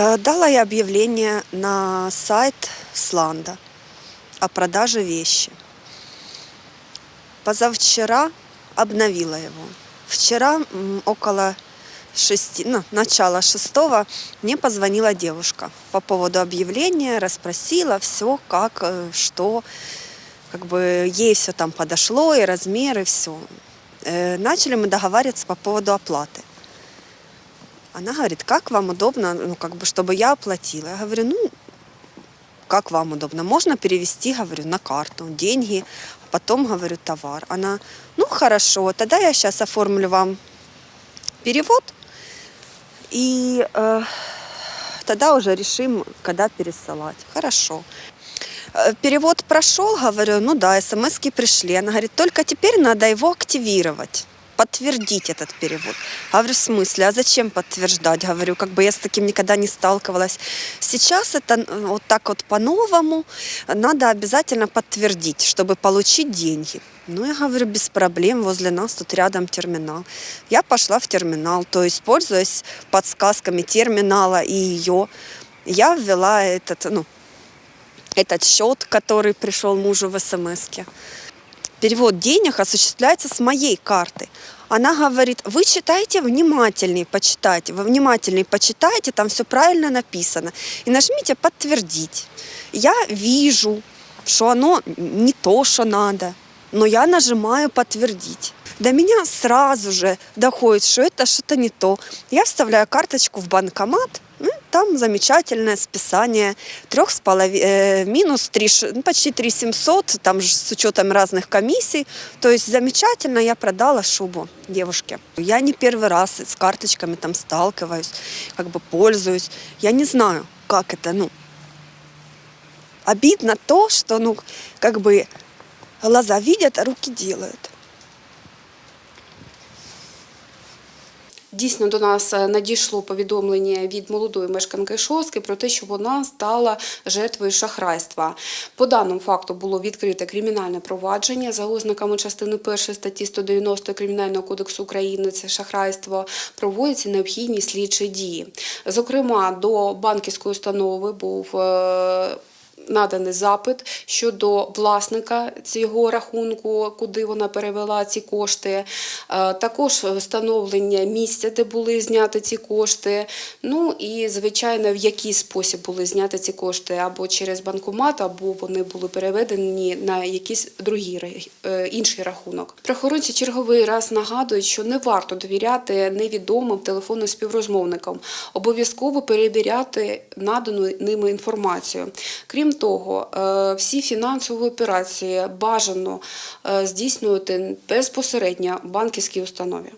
Э, Дала я объявление на сайт Сланда о продаже вещи. Позавчера обновила его. Вчера около шести, ну, начала шестого мне позвонила девушка по поводу объявления, расспросила все, как, э, что, как бы ей все там подошло, и размер, и все. Начали мы договариваться по поводу оплаты. Она говорит, как вам удобно, ну, как бы, чтобы я оплатила. Я говорю, ну, как вам удобно. Можно перевести, говорю, на карту деньги, а потом, говорю, товар. Она, ну, хорошо, тогда я сейчас оформлю вам перевод, и э, тогда уже решим, когда пересылать. Хорошо. Э, Перевод прошел, говорю, ну да, смс пришли. Она говорит, только теперь надо его активировать подтвердить этот перевод. Говорю, в смысле, а зачем подтверждать? Говорю, как бы я с таким никогда не сталкивалась. Сейчас это э, вот так вот по-новому, надо обязательно подтвердить, чтобы получить деньги. Ну, я говорю, без проблем, возле нас тут рядом терминал. Я пошла в терминал, то есть, пользуясь подсказками терминала и ее, я ввела этот, ну, этот счет, который пришел мужу в смс -ке. Перевод денег осуществляется с моей карты. Она говорит, вы читайте внимательнее, почитайте, вы внимательнее почитайте, там все правильно написано. И нажмите подтвердить. Я вижу, что оно не то, что надо, но я нажимаю подтвердить. До меня сразу же доходит, что это что-то не то. Я вставляю карточку в банкомат, там замечательное списание трех с половиной, минус 3, ну, почти 3 700, там же с учетом разных комиссий. То есть замечательно я продала шубу девушке. Я не первый раз с карточками там сталкиваюсь, как бы пользуюсь. Я не знаю, как это, ну, обидно то, что, ну, как бы глаза видят, а руки делают. Дійсно, до нас е, надійшло повідомлення від молодої мешканки Шостки про те, що вона стала жертвою шахрайства. По даному факту було відкрите кримінальне провадження за ознаками частини 1 статті 190 Кримінального кодексу України. Це шахрайство. Проводяться необхідні слідчі дії. Зокрема, до банківської установи був. Наданий запит щодо власника цього рахунку, куди вона перевела ці кошти. Е, Також встановлення місця, де були зняті ці кошти. Ну і, звичайно, в який спосіб були зняті ці кошти, або через банкомат, або вони були переведені на якийсь другий е, інший рахунок. Прохоронці черговий раз нагадують, що не варто довіряти невідомим телефонним співрозмовникам. Обов'язково перевіряти надану ними інформацію. Крім того, е, всі фінансові операції бажано е, здійснювати безпосередньо в банківській установі.